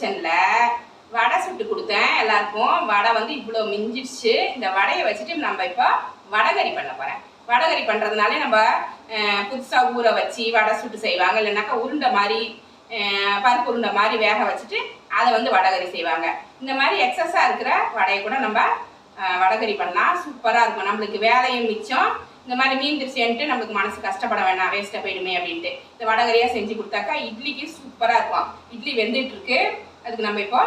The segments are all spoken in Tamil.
கிச்சனில் வடை சுட்டு கொடுத்தேன் எல்லாருக்கும். வடை வந்து இவ்வளோ மிஞ்சிடுச்சு. இந்த வடையை வச்சுட்டு நம்ம இப்போ வடகறி பண்ண போகிறேன் வடகறி பண்ணுறதுனாலே நம்ம புதுசாக ஊற வச்சு வடை சுட்டு செய்வாங்க. இல்லைனாக்கா உருண்டை மாதிரி பருப்பு உருண்டை மாதிரி வேக வச்சுட்டு அதை வந்து வடகறி செய்வாங்க. இந்த மாதிரி எக்ஸஸாக இருக்கிற வடையை கூட நம்ம வடகறி பண்ணலாம். சூப்பராக இருக்கும். நம்மளுக்கு வேலையும் மிச்சம். இந்த மாதிரி மீந்துருச்சேன்ட்டு நம்மளுக்கு மனசு கஷ்டப்பட வேணாம். வேஸ்ட்டாக போயிடுமே அப்படின்ட்டு. இந்த வடகரியாக செஞ்சு கொடுத்தாக்கா இட்லிக்கு சூப்பராக இருக்கும். இட்லி வெந்துட்டு இருக்கு அதுக்கு நம்ம இப்போ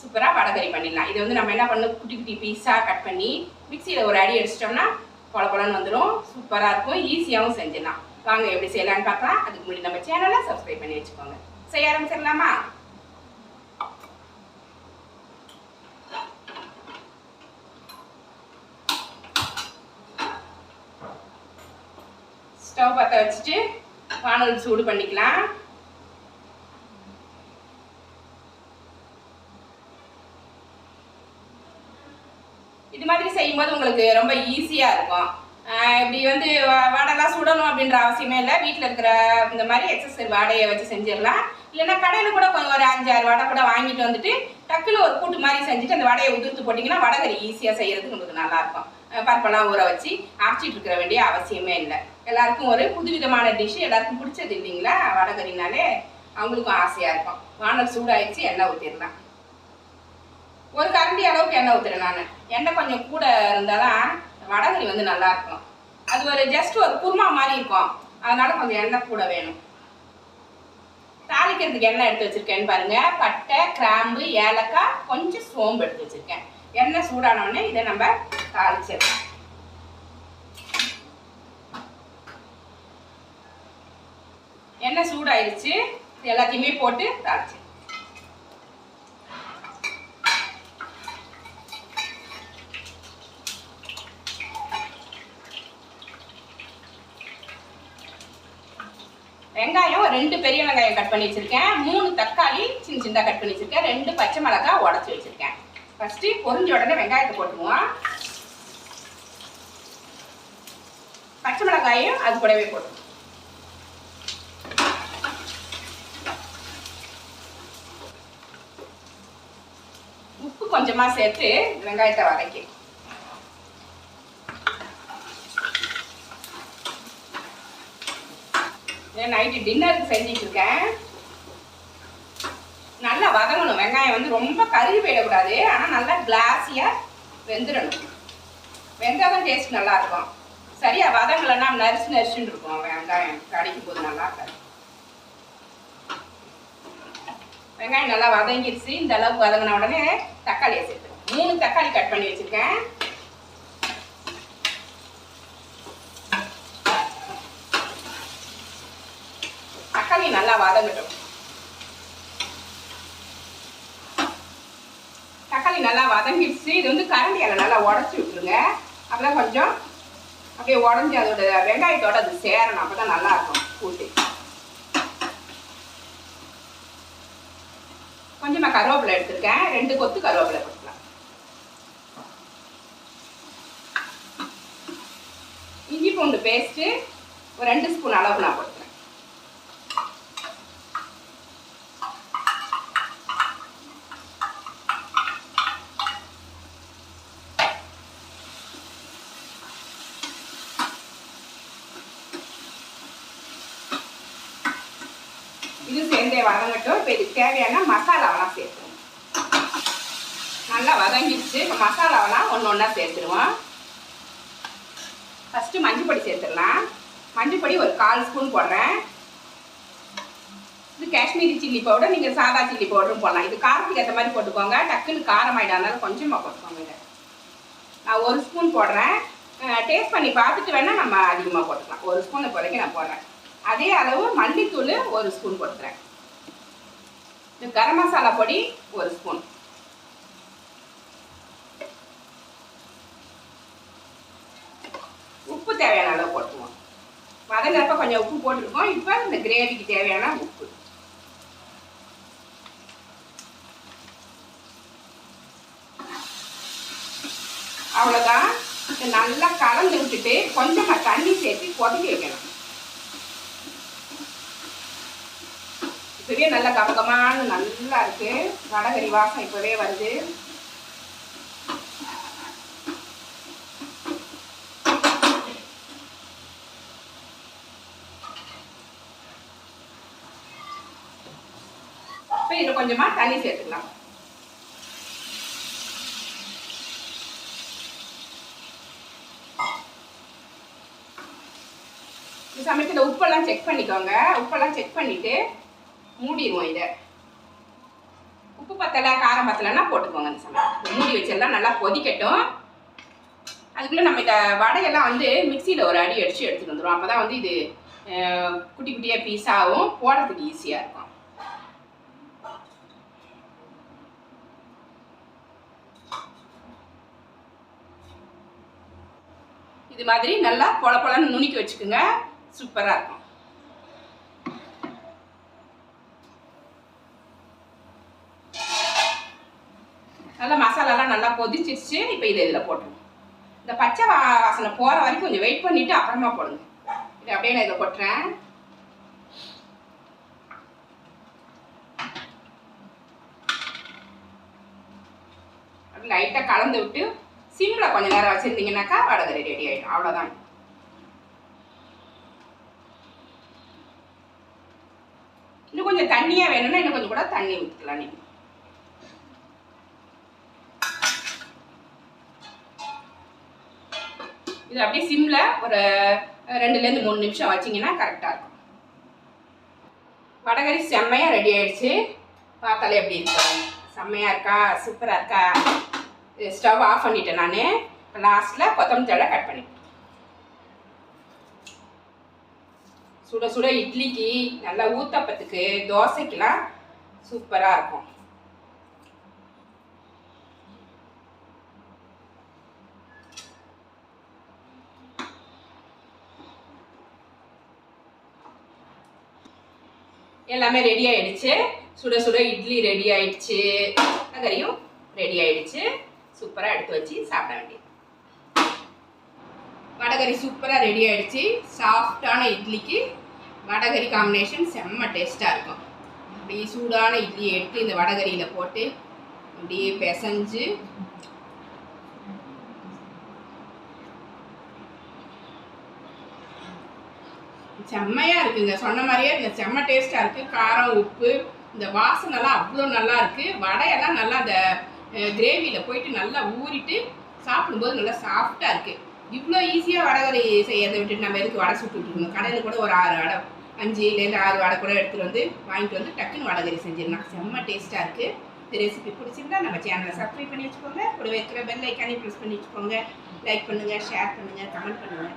சூப்பராக வடகறி பண்ணிடலாம். இதை வந்து நம்ம என்ன பண்ணணும்? குட்டி குட்டி பீஸாக கட் பண்ணி மிக்சியில் ஒரு அடி அடிச்சிட்டோம்னா பொல பொலன்னு வந்துடும் சூப்பராக இருக்கும். ஈஸியாகவும் செஞ்சிடலாம். வாங்க எப்படி செய்யலாம்னு பார்க்கலாம். அதுக்கு முன்னாடி நம்ம சேனலை சப்ஸ்கிரைப் பண்ணி வச்சுக்கோங்க. செய்ய ஆரம்பிச்சிடலாமா? ஸ்டவ் பற்ற வச்சுட்டு வானல் சூடு பண்ணிக்கலாம். இது செய்யும்போது உங்களுக்கு ரொம்ப ஈஸியாக இருக்கும். இப்படி வந்து வ- வடைலாம் சுடணும் அப்படின்ற அவசியமே இல்லை. வீட்டில் இருக்கிற இந்த மாதிரி எக்ஸசைஸ் வடையை வச்சு செஞ்சிடலாம். இல்லைன்னா கடையில் கூட கொஞ்சம் ஒரு அஞ்சாறு வடை கூட வாங்கிட்டு வந்துட்டு டக்குன்னு ஒரு கூட்டு மாதிரி செஞ்சுட்டு அந்த வடையை உதிர்த்து போட்டிங்கன்னா வடகறி ஈஸியாக செய்யறதுக்கு உங்களுக்கு நல்லாயிருக்கும் பருப்பெல்லாம் ஊற வச்சு அரைச்சிட்டு இருக்கிற வேண்டிய அவசியமே இல்லை. எல்லாருக்கும் ஒரு புதுவிதமான டிஷ் எல்லாருக்கும் பிடிச்சது இல்லைங்களா? வடகறினாலே அவங்களுக்கும் ஆசையாக இருக்கும். வானல் சூடாயிடுச்சு எண்ணெய் ஊற்றிடலாம் ஒரு கரண்டி அளவுக்கு எண்ணெய் ஊற்றுறேன் நான். எண்ணெய் கொஞ்சம் கூட இருந்தால் தான் வடகறி வந்து நல்லா இருக்கும் அது ஒரு ஜஸ்ட் ஒரு குருமா மாதிரி இருக்கும். அதனால கொஞ்சம் எண்ணெய் கூட வேணும். தாளிக்கிறதுக்கு எண்ணெய் எடுத்து வச்சிருக்கேன்னு பாருங்கள் பட்டை கிராம்பு ஏலக்காய் கொஞ்சம் சோம்பு எடுத்து வச்சுருக்கேன். எண்ணெய் சூடான உடனே இதை நம்ம தாளிச்சிடலாம். எண்ணெய் சூடாயிருச்சு. எல்லாத்தையுமே போட்டு தாளிச்சு வெங்காயம் ரெண்டு பெரிய வெங்காயம் கட் பண்ணி வச்சிருக்கேன். மூணு தக்காளி சின்ன சின்னதாக கட் பண்ணி வச்சிருக்கேன். ரெண்டு பச்சை மிளகாய் உடச்சி வச்சிருக்கேன். ஃபஸ்ட்டு பொறிஞ்ச உடனே வெங்காயத்தை போட்டுக்குவோம். பச்சை மிளகாயும் அது கூடவே போட்டு உப்பு கொஞ்சமாக சேர்த்து வெங்காயத்தை வதக்கி நைட்டு டின்னருக்கு செஞ்சுட்டு இருக்கேன் நல்லா வதங்கணும். வெங்காயம் வந்து ரொம்ப கருகி போயிடக்கூடாது. ஆனால் நல்லா கிளாஸியாக வெந்துடணும். வெந்தால் தான் டேஸ்ட் நல்லா இருக்கும் சரியா வதங்கலைன்னா நரிசு நரிசின்னு இருக்கும் வெங்காயம். கடிக்கும் போது நல்லா இருக்காது. வெங்காயம் நல்லா வதங்கிடுச்சு இந்த அளவுக்கு வதங்கின உடனே தக்காளியை சேர்த்துருவோம் மூணு தக்காளி கட் பண்ணி வச்சிருக்கேன். தக்காளி நல்லா வதங்கட்டும் தக்காளி நல்லா வதங்கிடுச்சு. இது வந்து கரண்டியால நல்லா உடச்சி விட்டுருங்க. அப்பதான் கொஞ்சம் அப்படியே உடஞ்சி அதோட வெங்காயத்தோட அது சேரணும். அப்பதான் நல்லா இருக்கும் கூட்டு. கொஞ்சமா கருவேப்பிலை எடுத்திருக்கேன். ரெண்டு கொத்து கருவேப்பிலை கொடுக்கலாம் இஞ்சி பூண்டு பேஸ்ட்டு ஒரு ரெண்டு ஸ்பூன் அளவு நான் இது சேர்ந்தே வதங்கட்டும் இப்போ இதுக்கு தேவையான மசாலாவெல்லாம் சேர்த்துருவோம். நல்லா வதங்கிடுச்சு. இப்போ மசாலாவெல்லாம் ஒன்று ஒன்றா சேர்த்துருவோம். ஃபஸ்ட்டு மஞ்சள் பொடி சேர்த்துடலாம். மஞ்சள் பொடி ஒரு கால் ஸ்பூன் போடுறேன். இது காஷ்மீரி சில்லி பவுடர் நீங்கள் சாதா சில்லி பவுடரும் போடலாம். இது காரத்துக்கு ஏற்ற மாதிரி போட்டுக்கோங்க. டக்குன்னு காரம் ஆகிடாதனால கொஞ்சமாக போட்டுக்கோங்க நான் ஒரு ஸ்பூன் போடுறேன். டேஸ்ட் பண்ணி பார்த்துட்டு வேணால் நம்ம அதிகமாக போட்டுக்கலாம். ஒரு ஸ்பூன் இப்போதைக்கு நான் போடுறேன். அதே அளவு மல்லித்தூள் ஒரு ஸ்பூன் போட்டுக்கிறேன். இது கரம் மசாலா பொடி ஒரு ஸ்பூன். உப்பு தேவையான அளவு போட்டுருவோம் வதங்கிறப்ப கொஞ்சம் உப்பு போட்டுருக்கோம் இப்போ இந்த கிரேவிக்கு தேவையான உப்பு. அவ்வளோதான் நல்லா கலந்து விட்டுட்டு கொஞ்சமாக தண்ணி சேர்த்து கொதிக்க வைக்கணும். பெரிய நல்லா கமகமான நல்லா இருக்கு. வடகறி வாசம் இப்போவே வருது. இப்போ இதில் கொஞ்சமாக தண்ணி சேர்த்துக்கலாம். இந்த சமயத்தில் உப்பெல்லாம் செக் பண்ணிக்கோங்க. உப்பெல்லாம் செக் பண்ணிட்டு மூடிடுவோம் இதை. உப்பு பத்தலை காரம் பத்தலைன்னா போட்டுக்கோங்க இந்த சமயம். மூடி வச்சிடலாம் நல்லா கொதிக்கட்டும். அதுக்குள்ளே நம்ம இந்த வடையெல்லாம் வந்து மிக்சியில் ஒரு அடி அடித்து எடுத்துகிட்டு வந்துடும் அப்போ தான் வந்து இது குட்டி குட்டியாக பீஸாகவும் போடுறதுக்கு ஈஸியாக இருக்கும். இது மாதிரி நல்லா பொல பொலன்னு நுணுக்கி வச்சுக்கோங்க. சூப்பராக இருக்கும். நல்லா மசாலாலாம் நல்லா கொதிச்சிருச்சு. இப்போ இதை இதில் போட்டுருங்க. இந்த பச்சை வா- வாசனை போகிற வரைக்கும் கொஞ்சம் வெயிட் பண்ணிவிட்டு அப்புறமா போடுங்க. இதை அப்படியே நான் இதில் கொட்டுறேன். லைட்டாக கலந்து விட்டு சிம்மில் கொஞ்சம் நேரம் வச்சுருந்தீங்கன்னாக்கா வடகரி ரெடி ஆகிடும் அவ்வளோதான் இன்னும் கொஞ்சம் தண்ணியாக வேணும்னா இன்னும் கொஞ்சம் கூட தண்ணி ஊற்றிக்கலாம் நீங்கள் இது அப்படியே சிம்மில் ஒரு ரெண்டுலேருந்து மூணு நிமிஷம் வச்சிங்கன்னா கரெக்டாக இருக்கும். வடகரி செம்மையாக ரெடி ஆயிடுச்சு. பார்த்தாலே எப்படி இருக்கும் செம்மையாக இருக்கா? சூப்பராக இருக்கா? ஸ்டவ் ஆஃப் பண்ணிட்டேன் நான். லாஸ்ட்டில் கொத்தமல்லி தழை கட் பண்ணிட்டேன் சுட சுட இட்லிக்கு நல்லா ஊத்தப்பத்துக்கு தோசைக்கெலாம் சூப்பராக இருக்கும். எல்லாமே ரெடி ஆயிடுச்சு. சுட சுட இட்லி ரெடி ஆயிடுச்சு. கறியும் ரெடி ஆயிடுச்சு. சூப்பராக எடுத்து வச்சு சாப்பிட வேண்டியது. வடகறி சூப்பராக ரெடி ஆயிடுச்சு. சாஃப்டான இட்லிக்கு வடகறி காம்பினேஷன் செம்ம டேஸ்ட்டாக இருக்கும். அப்படியே சூடான இட்லியை எடுத்து இந்த வடகறியில் போட்டு அப்படியே பிசைஞ்சு செம்மையாக இருக்குங்க. சொன்ன மாதிரியே இந்த செம்ம டேஸ்ட்டாக இருக்குது காரம் உப்பு இந்த வாசனைலாம் அவ்வளோ நல்லா இருக்குது வடையெல்லாம் நல்லா அந்த கிரேவியில் போயிட்டு நல்லா ஊறிட்டு சாப்பிடும்போது நல்லா சாஃப்டாக இருக்குது இவ்வளோ ஈஸியாக வடகறி செய்யறதை விட்டுட்டு நம்ம எதுக்கு வடை சுட்டு இருக்கணும்? கடையில் கூட ஒரு ஆறு வடை அஞ்சுலேருந்து ஆறு வடை கூட எடுத்துகிட்டு வந்து வாங்கிட்டு வந்து டக்குன்னு வடகறி செஞ்சிடலாம். செம்ம டேஸ்ட்டாக இருக்குது இந்த ரெசிபி பிடிச்சிருந்தா நம்ம சேனலை சப்ஸ்கிரைப் பண்ணி வச்சுக்கோங்க. கூட வைக்கிற பெல் ஐக்கானே ப்ரெஸ் பண்ணி வச்சுக்கோங்க. லைக் பண்ணுங்கள் ஷேர் பண்ணுங்கள் கமெண்ட் பண்ணுங்கள்